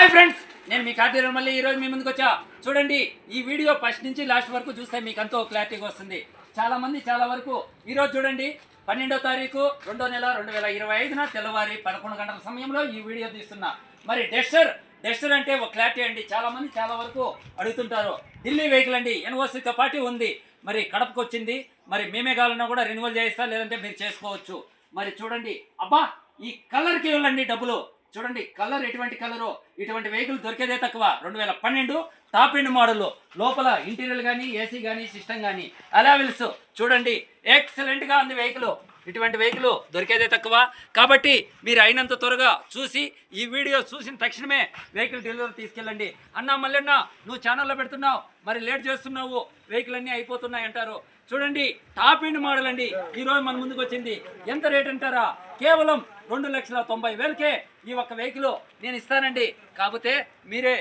Hi friends నేను మీ కార్తీర్ మళ్ళీ ఈరోజు మీ ముందుకు వచ్చా. చూడండి ఈ వీడియో ఫస్ట్ నుంచి లాస్ట్ వరకు చూస్తే మీకు ఎంతో క్లారిటీగా వస్తుంది. చాలా మంది చాలా వరకు ఈరోజు చూడండి పన్నెండో తారీఖు రెండో నెల రెండు వేల ఇరవై ఐదున తెల్లవారి పదకొండు గంటల సమయంలో ఈ వీడియో తీస్తున్నా. మరి డెస్టర్ డెస్టర్ అంటే ఒక క్లారిటీ అండి. చాలా మంది చాలా వరకు అడుగుతుంటారు ఢిల్లీ వెహికల్ అండి యూనివర్సిటీతో పాటు ఉంది. మరి కడపకు వచ్చింది. మరి మేమే కావాలన్నా కూడా రెన్యువల్ చేయిస్తా లేదంటే మీరు చేసుకోవచ్చు. మరి చూడండి అబ్బా ఈ కలర్కి వెళ్ళండి డబ్బులు. చూడండి కలర్ ఎటువంటి కలరు ఇటువంటి వెహికల్ దొరికేదే తక్కువ. రెండు వేల పన్నెండు టాప్ ఎండ్ మోడల్ లోపల ఇంటీరియర్ కానీ ఏసీ కానీ సిస్టమ్ కానీ అలావిల్స్ చూడండి ఎక్సలెంట్గా ఉంది వెహికల్ ఇటువంటి వెహికల్ దొరికేదే తక్కువ. కాబట్టి మీరు అయినంత త్వరగా చూసి ఈ వీడియో చూసిన తక్షణమే వెహికల్ డెలివరీ తీసుకెళ్ళండి. అన్నా మల్లెన్న నువ్వు ఛానల్లో పెడుతున్నావు మరి లేట్ చేస్తున్నావు వెహికల్ అన్నీ అయిపోతున్నాయి అంటారు. చూడండి టాప్ ఎండ్ మోడల్ అండి. ఈ రోజు మన ముందుకు వచ్చింది. ఎంత రేట్ అంటారా? కేవలం రెండు లక్షల తొంభై వేలకే ఈ ఒక్క వెహికల్ నేను ఇస్తానండి. కాకపోతే మీరే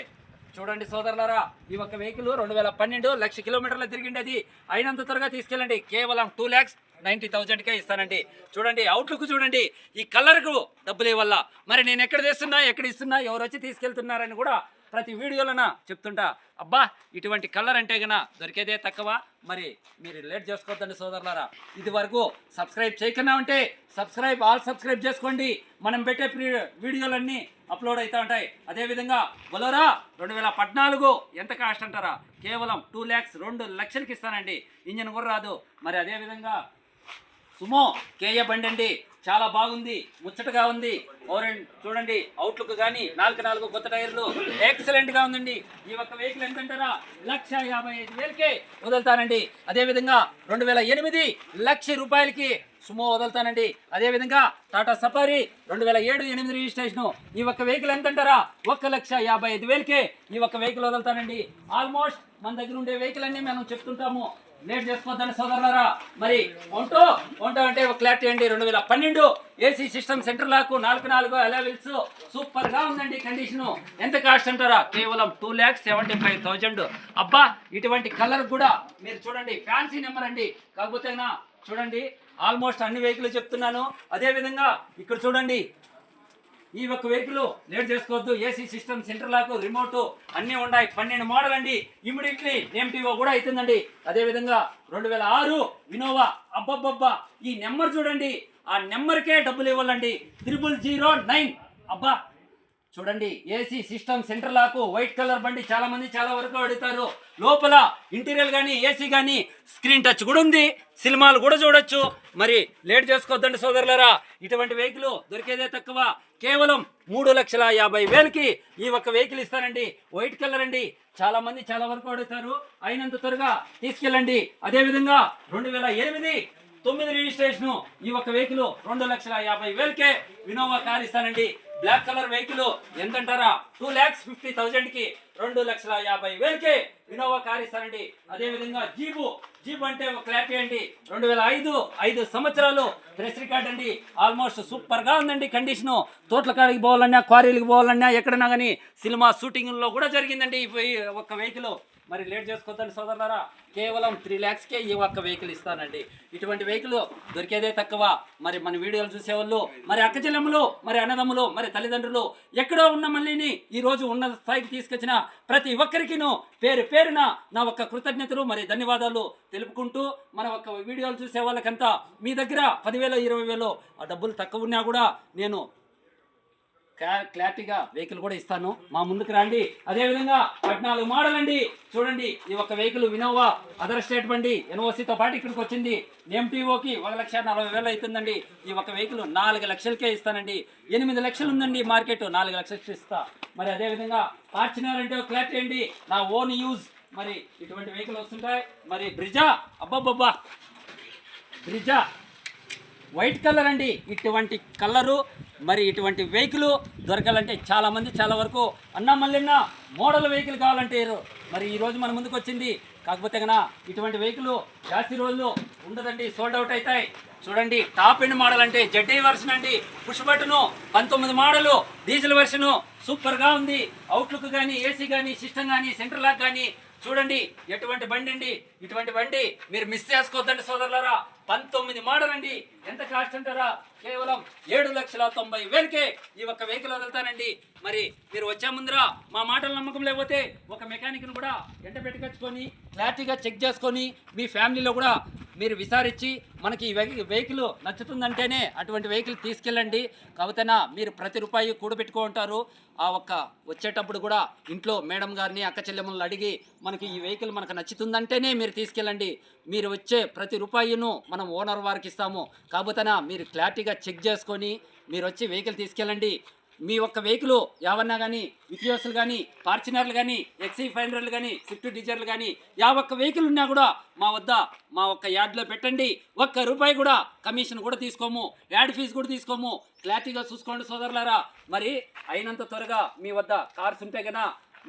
చూడండి సోదరులారా ఈ ఒక్క వెహికల్ రెండు వేల పన్నెండు లక్ష కిలోమీటర్లు తిరిగిండి అది అయినంత త్వరగా తీసుకెళ్ళండి. కేవలం టూ ల్యాక్స్ నైంటీ థౌజండ్కే ఇస్తానండి. చూడండి అవుట్లుక్ చూడండి. ఈ కలర్కు డబ్బులు ఇవ్వాల? మరి నేను ఎక్కడ తెస్తున్నా ఎక్కడ ఇస్తున్నా ఎవరు వచ్చి తీసుకెళ్తున్నారని కూడా ప్రతి వీడియోలోన చెప్తుంటా అబ్బా ఇటువంటి కలర్ అంటే గన దొరికేదే తక్కువ. మరి మీరు లేట్ చేసుకోవద్దండి సోదరులారా. ఇది వరకు సబ్స్క్రైబ్ చేయకుండా ఉంటే సబ్స్క్రైబ్ ఆల్ సబ్స్క్రైబ్ చేసుకోండి. మనం పెట్టే ప్రీ- వీడియోలన్నీ అప్లోడ్ అవుతూ ఉంటాయి. అదేవిధంగా బొలోరా రెండు వేల పద్నాలుగు ఎంత కాస్ట్ అంటారా? కేవలం టూ ల్యాక్స్ రెండు లక్షలకి ఇస్తానండి. ఇంజన్ కూడా రాదు. మరి అదేవిధంగా సుమో కేయ బండి అండి. చాలా బాగుంది ముచ్చటగా ఉంది. ఓరెంజ్ చూడండి అవుట్లుక్ కానీ నాలుగు నాలుగు కొత్త టైర్లు. ఎక్సలెంట్గా ఉందండి. ఈ ఒక్క వెహికల్ ఎంత అంటారా లక్ష యాభై ఐదు వేలకే వదులుతానండి. అదేవిధంగా రెండు వేల ఎనిమిది లక్ష రూపాయలకి సుమో వదులుతానండి. అదేవిధంగా టాటా సఫారీ రెండు వేల ఏడు ఎనిమిది రిజిస్ట్రేషన్. ఈ ఒక్క వెహికల్ ఎంత అంటారా ఒక్క లక్ష యాభై ఐదు వేలకే ఈ ఒక్క వెహికల్ వదులుతానండి. ఆల్మోస్ట్ మన దగ్గర ఉండే వెహికల్ అన్ని మనం చెప్తుంటాము. లేట్ చేసుకోవద్దని సోదరులారా మరి ఒంటో ఒంటో అంటే ఒక క్లారిటీ అండి రెండు వేల పన్నెండు ఏసీ సిస్టమ్ సెంటర్ లాకు నాలుగు నాలుగు అలవెల్స్ సూపర్గా ఉందండి కండిషను ఎంత కాస్ట్ అంటారా? కేవలం two lakhs seventy five thousand అబ్బా ఇటువంటి కలర్ కూడా మీరు చూడండి ఫ్యాన్సీ నెంబర్ అండి. కాకపోతేనా చూడండి ఆల్మోస్ట్ అన్ని వెహికల్ చెప్తున్నాను. అదేవిధంగా ఇక్కడ చూడండి ఈ ఒక్క వెహికల్ లేట్ చేసుకోవద్దు. AC system centre lock remote అన్నీ ఉన్నాయి పన్నెండు మోడల్ అండి. ఇమీడియట్లీ నేమ్టీవో కూడా అవుతుందండి అదే విధంగా రెండు వేల ఆరు వినోవా అబ్బబ్బబ్బా. ఈ నెంబర్ చూడండి. ఆ నెంబర్కే డబ్బులు ఇవ్వాలండి. త్రిబుల్ జీరో నైన్ అబ్బా చూడండి AC system centre lock white colour బండి చాలా మంది చాలా వరకు అడుగుతారు. లోపల ఇంటీరియర్ కానీ ఏసీ కానీ స్క్రీన్ టచ్ కూడా ఉంది. సినిమాలు కూడా చూడొచ్చు. మరి లేట్ చేసుకోవద్దండి సోదరులరా. ఇటువంటి వెహికల్ దొరికేదే తక్కువ. కేవలం మూడు లక్షల యాభై వేలకి ఈ ఒక్క వెహికల్ ఇస్తానండి వైట్ కలర్ అండి. చాలా మంది చాలా వరకు అడుగుతారు. అయినంత త్వరగా తీసుకెళ్ళండి. అదేవిధంగా రెండు వేల ఎనిమిది తొమ్మిది రిజిస్ట్రేషన్ ఈ ఒక్క వెహికల్ రెండు లక్షల యాభై వేలకే వినోవా కార్ ఇస్తానండి. బ్లాక్ కలర్ వెహికల్ ఎంత అంటారా టూ ల్యాక్స్ ఫిఫ్టీ థౌజండ్కి రెండు లక్షల యాభై వేలకే ఇన్నోవా కార్ ఇస్తారండి. అదే విధంగా జీబు జీబు అంటే ఒక క్లాపీ అండి. రెండు వేల ఐదు ఐదు సంవత్సరాలు ప్రెస్ రికార్డ్ అండి. ఆల్మోస్ట్ సూపర్గా ఉందండి కండిషన్. తోటల కాడికి పోవాలన్నా క్వారీలకు పోవాలన్నా ఎక్కడన్నా కానీ సినిమా షూటింగ్లో కూడా జరిగిందండి ఈ ఒక్క వెహికల్. మరి లేట్ చేసుకోవద్దండి సోదరులారా. కేవలం త్రీ ల్యాక్స్కే ఈ ఒక్క వెహికల్ ఇస్తానండి. ఇటువంటి వెహికల్ దొరికేదే తక్కువ. మరి మన వీడియోలు చూసేవాళ్ళు మరి అక్క మరి అన్నదమ్ములు మరి తల్లిదండ్రులు ఎక్కడో ఉన్న మళ్ళీని ఈ రోజు ఉన్న స్థాయికి తీసుకొచ్చిన ప్రతి ఒక్కరికిను పేరు పేరున నా ఒక్క కృతజ్ఞతలు మరి ధన్యవాదాలు తెలుపుకుంటూ మన ఒక్క వీడియోలు చూసే వాళ్ళకంతా మీ దగ్గర పదివేలు ఇరవై వేలు ఆ డబ్బులు తక్కువ ఉన్నా కూడా నేను క్లారిటీగా వెహికల్ కూడా ఇస్తాను. మా ముందుకు రండి. అదేవిధంగా పద్నాలుగు మోడల్ అండి చూడండి ఈ ఒక్క వెహికల్ వినోవా అదర్ స్టేట్ బండి ఎన్ఓసీతో పాటు ఇక్కడికి వచ్చింది. ఎంటీఓకి ఒక లక్ష నలభై వేలు అవుతుందండి ఈ ఒక్క వెహికల్ నాలుగు లక్షలకే ఇస్తానండి. ఎనిమిది లక్షలు ఉందండి మార్కెట్. నాలుగు లక్షలకి ఇస్తా. మరి అదేవిధంగా ఫార్చునర్ అంటే క్లారిటీ అండి. నా ఓన్ యూజ్. మరి ఇటువంటి వెహికల్ వస్తుంటాయి. మరి బ్రిజా అబ్బబ్బబ్బా. బ్రిజా. వైట్ కలర్ అండి. ఇటువంటి కలరు. మరి ఇటువంటి వెహికల్ దొరకాలంటే చాలామంది చాలా వరకు అన్న మల్లిన్న మోడల్ వెహికల్ కావాలంటే మరి ఈ రోజు మన ముందుకు వచ్చింది. కాకపోతే కన్నా ఇటువంటి వెహికల్ జాస్తి రోజులు ఉండదండి. సోల్డ్ అవుట్ అవుతాయి. చూడండి టాప్ ఎండ్ మోడల్ అంటే జడ్డీ వర్షన్ అండి. పుష్ బటను పంతొమ్మిది మోడలు డీజిల్ వర్షను సూపర్గా ఉంది. అవుట్లుక్ కానీ ఏసీ కానీ సిస్టమ్ కానీ సెంటర్ లాక్ కానీ చూడండి ఎటువంటి బండి అండి? ఇటువంటి బండి మీరు మిస్ చేసుకోవద్దండి సోదరులారా. పంతొమ్మిది మోడల్ అండి ఎంత కాస్ట్ అంటారా? కేవలం ఏడు లక్షల తొంభై వేలకే ఈ ఒక్క వెహికల్ వదులుతానండి. మరి మీరు వచ్చే ముందర మా మాటలు నమ్మకం లేకపోతే ఒక మెకానిక్ని కూడా ఎంట పెట్టుకొచ్చుకొని క్లారిటీగా చెక్ చేసుకొని మీ ఫ్యామిలీలో కూడా మీరు విచారించి మనకి ఈ వెహికల్ నచ్చుతుందంటేనే అటువంటి వెహికల్ తీసుకెళ్ళండి. కావుతన మీరు ప్రతి రూపాయి కూడబెట్టుకో ఉంటారు ఆ ఒక్క వచ్చేటప్పుడు కూడా ఇంట్లో మేడం గారిని అక్క చెల్లెమ్మలను అడిగి మనకి ఈ వెహికల్ మనకు నచ్చుతుందంటేనే మీరు తీసుకెళ్ళండి. మీరు వచ్చే ప్రతి రూపాయిను మనం ఓనర్ వారికి ఇస్తాము. కాకపోతే మీరు క్లారిటీగా చెక్ చేసుకొని మీరు వచ్చి వెహికల్ తీసుకెళ్ళండి. మీ ఒక్క వెహికల్ యావన్నా కానీ ఇథియోస్లు కానీ ఫార్చునర్లు కానీ ఎక్సీ ఫైవ్ హండ్రెడ్లు కానీ స్విఫ్ట్ డిజైర్లు కానీ యా ఒక్క వెహికల్ ఉన్నా కూడా మా వద్ద మా ఒక్క యార్డ్లో పెట్టండి. ఒక్క రూపాయి కూడా కమిషన్ కూడా తీసుకోము. యాడ్ ఫీజు కూడా తీసుకోము. క్లారిటీగా చూసుకోండి సోదరులారా. మరి అయినంత త్వరగా మీ వద్ద కార్స్ ఉంటే కదా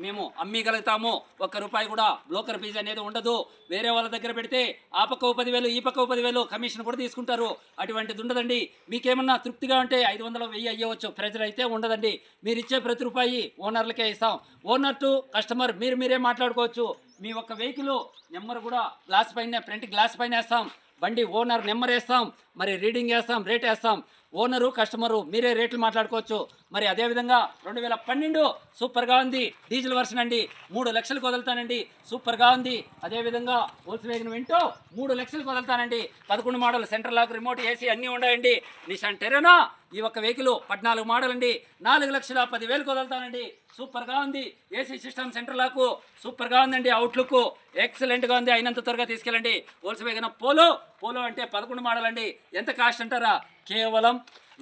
మేము అమ్మగలుగుతాము. ఒక్క రూపాయి కూడా బ్రోకర్ ఫీజు అనేది ఉండదు. వేరే వాళ్ళ దగ్గర పెడితే ఆ పక్క పదివేలు ఈ పక్క పదివేలు కమిషన్ కూడా తీసుకుంటారు. అటువంటిది ఉండదండి. మీకేమన్నా తృప్తిగా ఉంటే ఐదు వందలు వెయ్యి అయ్యవచ్చు. ప్రెజర్ అయితే ఉండదండి. మీరు ఇచ్చే ప్రతి రూపాయి ఓనర్లకే ఇస్తాం. ఓనర్ టు కస్టమర్ మీరు మీరే మాట్లాడుకోవచ్చు. మీ ఒక్క వెహికల్ నెంబర్ కూడా గ్లాస్ పైన ఫ్రంట్ గ్లాస్ పైన వేస్తాం. బండి ఓనర్ నెంబర్ వేస్తాం. మరి రీడింగ్ వేస్తాం రేట్ వేస్తాం. ఓనరు కస్టమరు మీరే రేట్లు మాట్లాడుకోవచ్చు. మరి అదేవిధంగా రెండు వేల పన్నెండు సూపర్గా ఉంది. డీజిల్ వర్షన్ అండి. మూడు లక్షలకు వదులుతానండి సూపర్గా ఉంది. అదేవిధంగా హోల్స్ వేగన్ వింటూ మూడు లక్షలకు వదులుతానండి పదకొండు model central lock remote AC అన్నీ ఉన్నాయండి. నిషాన్ టెరెనా ఈ ఒక్క వెహికల్ పద్నాలుగు మోడల్ అండి నాలుగు లక్షల పదివేలకు వదులుతానండి సూపర్గా ఉంది. ఏసీ సిస్టమ్ సెంటర్ లాకు సూపర్గా ఉందండి. అవుట్లుక్ ఎక్సలెంట్గా ఉంది. అయినంత త్వరగా తీసుకెళ్ళండి. హోల్స్ వేగన పోలో పోలో అంటే పదకొండు మోడల్ అండి ఎంత కాస్ట్ అంటారా? కేవలం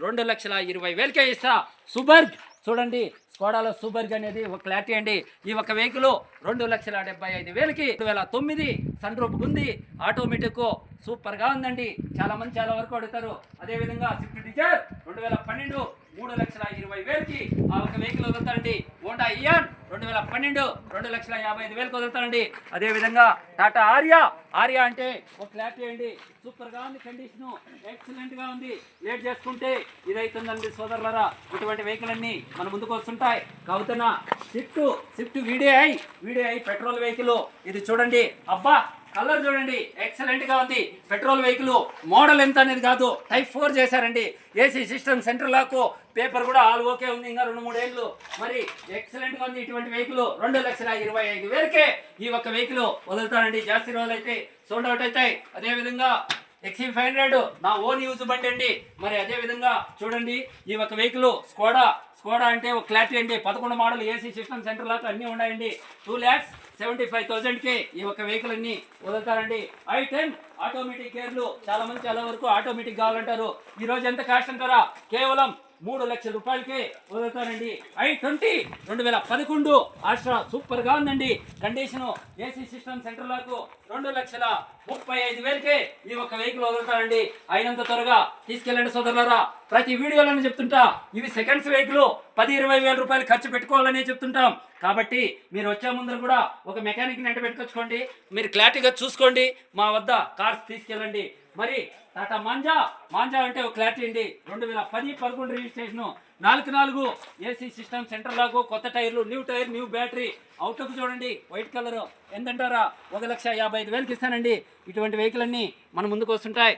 రెండు లక్షల ఇరవై వేలకే ఇస్తా. సుబర్గ్ చూడండి స్కోడాలో సూపర్గ్ అనేది ఒక క్లారిటీ అండి. ఈ ఒక వెహికల్ రెండు లక్షల డెబ్బై ఐదు వేలకి రెండు వేల తొమ్మిది సన్ రూప్ ఉంది ఆటోమేటిక్ సూపర్గా ఉందండి. చాలా మంది చాలా వరకు అడుగుతారు. అదేవిధంగా స్విఫ్ట్ డిజైర్ రెండు వేల పన్నెండు మూడు లక్షల ఇరవై వేలకి ఆ ఒక వెహికల్ వదులుతారండి. హోండా ఇయాన్ రెండు వేల పన్నెండు రెండు లక్షల యాభై ఐదు వేలకు వదులుతారండి. అదేవిధంగా టాటా ఆర్యా. ఆర్యా అంటే ఒక క్లారిటీ అండి సూపర్గా ఉంది కండిషను. ఎక్సలెంట్గా ఉంది. లేట్ చేసుకుంటే ఇదైతుందండి సోదరులరా. ఇటువంటి వెహికల్ అన్ని మన ముందుకు వస్తుంటాయి. కావుతున్న Swift Swift VDI VDI petrol vehicle. ఇది చూడండి. అబ్బా కలర్ చూడండి ఎక్సలెంట్గా ఉంది. పెట్రోల్ వెహికల్ మోడల్ ఎంత అనేది కాదు టైప్ ఫోర్ చేశారండి. AC system centre lock paper కూడా ఆల్ ఓకే ఉంది ఇంకా రెండు మూడు ఏళ్ళు. మరి ఎక్సలెంట్గా ఉంది ఇటువంటి వెహికల్ రెండు లక్షల ఇరవై ఐదు వేలకే ఈ ఒక్క వెహికల్ వదులుతానండి జాస్తి రోజులు అయితే సోల్డ్ అవుట్ అవుతాయి. అదే విధంగా ఎక్సీ ఫైవ్ హండ్రెడ్ నా ఓన్ యూజ్ బండి అండి. మరి అదే విధంగా చూడండి ఈ ఒక వెహికల్ స్కోడా స్కోడా అంటే ఒక క్లారిటీ అండి. పదకొండు మోడల్ ఏసీ సిస్టమ్ సెంటర్ లాగా అన్నీ ఉన్నాయండి. టూ ల్యాక్స్ సెవెంటీ ఫైవ్ థౌసండ్కి ఈ ఒక వెహికల్ అన్ని వదులుతారండి. ఐ టెన్ ఆటోమేటిక్ గేర్లు చాలా మంది చాలా వరకు ఆటోమేటిక్ కావాలంటారు. ఈ రోజు ఎంత కాస్ట్ అంటారా? కేవలం మూడు లక్షల రూపాయలకే వదులుతానండి. ఐ ట్వంటీ రెండు వేల పదకొండు ఆస్ట్రా సూపర్గా ఉందండి. కండిషను ఏసీ సిస్టమ్ సెంటర్లకు రెండు లక్షల ముప్పై ఐదు వేలకే ఈ ఒక్క వెహికల్ వదులుతానండి. అయినంత త్వరగా తీసుకెళ్ళండి సోదరులారా. ప్రతి వీడియోలోనే చెప్తుంటా ఇవి సెకండ్స్ వెహికల్. పది ఇరవై వేల రూపాయలు ఖర్చు పెట్టుకోవాలని చెప్తుంటాం. కాబట్టి మీరు వచ్చే ముందర కూడా ఒక మెకానిక్ వెంట పెట్టుకొచ్చుకోండి మీరు క్లారిటీగా చూసుకోండి. మా వద్ద కార్స్ తీసుకెళ్ళండి. మరి టాటా మాంజా మాంజా అంటే ఒక క్లారిటీ అండి. రెండు వేల పది పదకొండు రిజిస్ట్రేషన్ నాలుగు నాలుగు ఏసీ సిస్టమ్ సెంటర్ లాగు కొత్త టైర్లు new tyre new battery. Outlook చూడండి వైట్ కలర్. ఎంతంటారా? ఒక లక్ష యాభై ఐదు వేలకి ఇస్తానండి. ఇటువంటి వెహికల్ అన్నీ మన ముందుకు వస్తుంటాయి.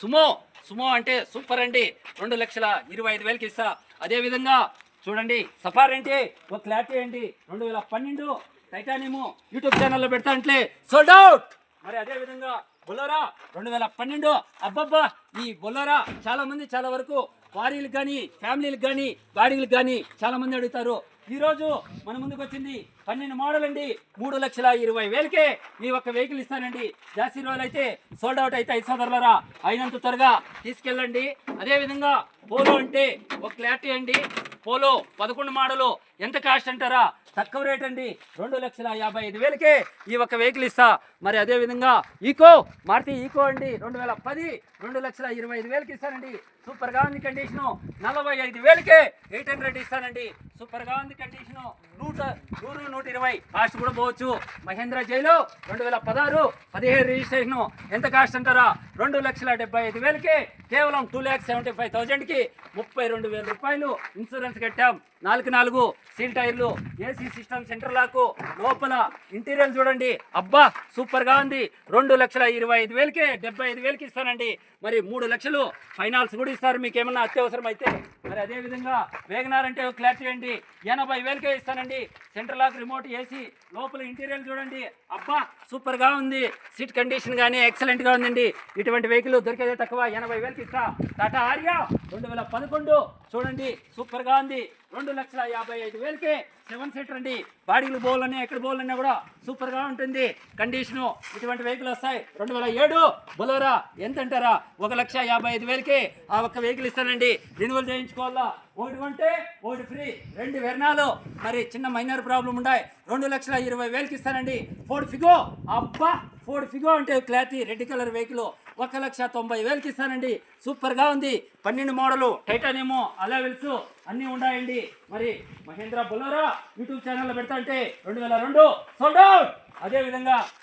సుమో సుమో అంటే సూపర్ అండి. రెండు లక్షల ఇరవై ఐదు వేలకి ఇస్తా. అదేవిధంగా చూడండి సఫార్ అంటే ఒక క్లారిటీ అండి. రెండు వేల పన్నెండు టైటానియము యూట్యూబ్ ఛానల్లో పెడతా అంటే సోల్డ్ అవుట్ మరి అదేవిధంగా బొలోరా రెండు వేల పన్నెండు. అబ్బబ్బా ఈ బొలోరా చాలా మంది చాలా వరకు క్వారీలకు కానీ ఫ్యామిలీలకు కానీ గాడీలకు కానీ చాలా మంది అడుగుతారు. ఈరోజు మన ముందుకు వచ్చింది పన్నెండు మోడల్ అండి. మూడు లక్షల ఇరవై వేలకే మీ ఒక్క వెహికల్ ఇస్తానండి. జాస్తి రోజులు అయితే సోల్డ్ అవుట్ అయితే ఐదు సోదరులరా అయినంత త్వరగా తీసుకెళ్ళండి. అదేవిధంగా పోలో అంటే ఒక క్లారిటీ అండి. పోలో పదకొండు మోడలు ఎంత కాస్ట్ అంటారా? తక్కువ రేట్ అండి. రెండు లక్షల యాభై ఐదు వేలకే ఈ ఒక్క వెహికల్ ఇస్తా. మరి అదే విధంగా ఈకో మారుతి ఈకో అండి. రెండు వేల పది రెండు లక్షల ఇరవై ఐదు వేలకి ఇస్తానండి. సూపర్గా ఉంది కండిషను నలభై ఐదు వేలకే ఎయిట్ హండ్రెడ్ ఇస్తానండి. సూపర్గా ఉంది కండిషను నూట నూరు నూట ఇరవై. కాస్ట్ కూడా పోవచ్చు. మహేంద్ర జైలు రెండు వేల పదహారు పదిహేడు రిజిస్ట్రేషను ఎంత కాస్ట్ అంటారా? రెండు లక్షల డెబ్బై ఐదు వేలకే కేవలం టూ ల్యాక్స్ సెవెంటీ ఫైవ్ థౌజండ్కి ముప్పై రెండు వేల రూపాయలు ఇన్సూరెన్స్ Let's get up. నాలుగు నాలుగు సీల్ టైర్లు ఏసీ సిస్టమ్ సెంటర్ లాకు లోపల ఇంటీరియర్ చూడండి. అబ్బా సూపర్గా ఉంది. రెండు లక్షల ఇరవై ఐదు వేలకే డెబ్బై ఐదు వేలకి ఇస్తానండి. మరి మూడు లక్షలు ఫైనాన్స్ కూడా ఇస్తారు. మీకు ఏమన్నా అత్యవసరం అయితే మరి అదేవిధంగా వేగనార్ అంటే క్లారిటీ అండి. ఎనభై వేలకే ఇస్తానండి. సెంటర్ లాక్ రిమోట్ ఏసీ లోపల ఇంటీరియర్ చూడండి. అబ్బా సూపర్గా ఉంది. సీట్ కండిషన్ కానీ ఎక్సలెంట్గా ఉందండి. ఇటువంటి వెహికల్ దొరికేదే తక్కువ. ఎనభై వేలకి ఇస్తా. టాటా ఆర్యా రెండు వేల పదకొండు చూడండి. సూపర్గా ఉంది. రెండు లక్షల యాభై ఐదు వేలకి సెవెన్ సీటర్ అండి. బాడీలు బోల్లన్నీ ఎక్కడ బోల్లన్నా కూడా సూపర్గా ఉంటుంది. కండిషను ఇటువంటి వెహికల్ వస్తాయి. రెండు వేల ఏడు బొలోరా ఎంత అంటారా? ఒక లక్ష యాభై ఐదు వేలకి ఆ ఒక్క వెహికల్ ఇస్తానండి. రెన్యువల్ చేయించుకోవాలా? ఒకటి కొంటే ఒకటి ఫ్రీ. రెండు వెర్నాలు. మరి చిన్న మైనర్ ప్రాబ్లం ఉన్నాయి రెండు లక్షల ఇరవై వేలకి ఇస్తానండి. Ford Figo. అబ్బా! ఫోర్డ్ ఫిగో అంటే క్లారిటీ రెడ్ కలర్ వెహికల్. ఒక లక్ష తొంభై వేలకి ఇస్తానండి. సూపర్గా ఉంది. పన్నెండు మోడలు. టైటానియము వెలుసు అన్నీ ఉన్నాయండి. మరి మహేంద్ర బొలోరా యూట్యూబ్ ఛానల్లో పెడతా అంటే రెండు వేల రెండు. సోల్డ్ అవుట్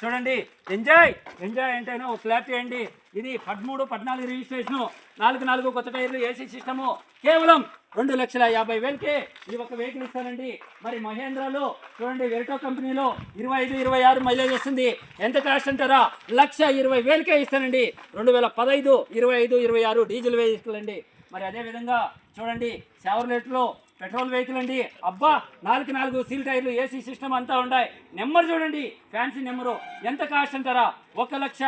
చూడండి. ఎంజాయ్ ఎంజాయ్ అంటేనే ఒక క్లారిటీ చేయండి. ఇది పదమూడు పద్నాలుగు రిజిస్ట్రేషను నాలుగు నాలుగు కొత్త టైర్లు ఏసీ సిస్టము కేవలం రెండు లక్షల యాభై వేలకే ఈ ఒక వెహికల్ ఇస్తానండి. మరి మహేంద్రలో చూడండి వెరిటో కంపెనీలో ఇరవై ఐదు ఇరవై ఆరు మైలేజ్ వస్తుంది. ఎంత కాస్ట్ అంటారా? లక్ష ఇరవై వేలకే ఇస్తానండి. రెండు వేల పదహైదు ఇరవై ఐదు ఇరవై ఆరు డీజిల్ వెహికల్ అండి. మరి అదే విధంగా చూడండి సెవర్లెట్లో పెట్రోల్ వెహికల్ అండి. అబ్బా నాలుగు నాలుగు సీల్ టైర్లు ఏసీ సిస్టమ్ అంతా ఉన్నాయి నెంబర్ చూడండి ఫ్యాన్సీ నెంబరు. ఎంత కాస్ట్ అంటారా? ఒక లక్ష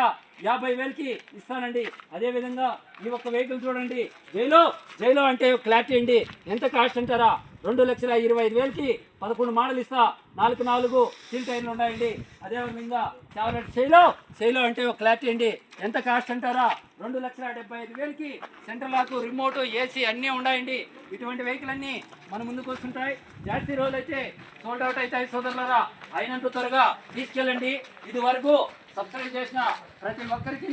యాభై వేలకి ఇస్తానండి. అదే విధంగా ఈ ఒక్క వెహికల్ చూడండి. జైలో జైలో అంటే క్లారిటీ అండి. ఎంత కాస్ట్ అంటారా? రెండు లక్షల ఇరవై ఐదు వేలకి పదకొండు మోడల్ ఇస్తా. నాలుగు నాలుగు సీల్ టైర్లు ఉన్నాయండి. అదే విధంగా చావరెట్ శైలో శైలో అంటే ఒక క్లారిటీ అండి. ఎంత కాస్ట్ అంటారా? రెండు లక్షల డెబ్బై ఐదు వేలకి సెంట్రల్ లాక్ రిమోట్ ఏసీ అన్నీ ఉన్నాయండి. ఇటువంటి వెహికల్ అన్నీ మన ముందుకు వస్తుంటాయి. జాస్తి రోజులు అయితే సోల్డ్ అవుట్ అవుతాయి సోదరులరా. అయినంత త్వరగా తీసుకెళ్ళండి. ఇది వరకు సబ్స్క్రైబ్ చేసిన ప్రతి ఒక్కరికి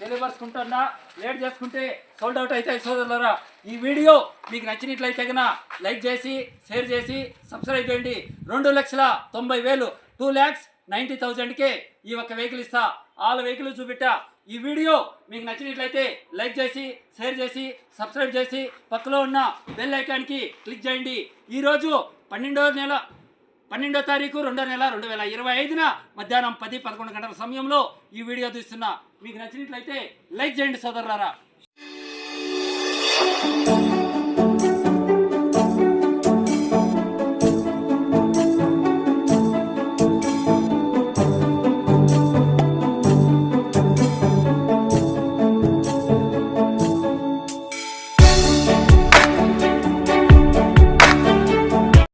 తెలియపరుచుకుంటున్నా. లేట్ చేసుకుంటే సోల్డ్ అవుట్ అయితే సోదరులరా. ఈ వీడియో మీకు నచ్చినట్లయితే కనుక లైక్ చేసి షేర్ చేసి సబ్స్క్రైబ్ చేయండి. రెండు లక్షల తొంభై వేలు టూ ల్యాక్స్ నైంటీ థౌజండ్కే ఈ ఒక్క వెహికల్ ఇస్తా. ఆల్ వెహికల్ చూపెట్టా. ఈ వీడియో మీకు నచ్చినట్లయితే లైక్ చేసి షేర్ చేసి సబ్స్క్రైబ్ చేసి పక్కలో ఉన్న బెల్ ఐకాన్కి క్లిక్ చేయండి. ఈరోజు పన్నెండవ నెల పన్నెండో తారీఖు రెండో నెల రెండు వేల ఇరవై ఐదున మధ్యాహ్నం పది పదకొండు గంటల సమయంలో ఈ వీడియో తీస్తున్నా. మీకు నచ్చినట్లయితే లైక్ చేయండి సోదరులారా.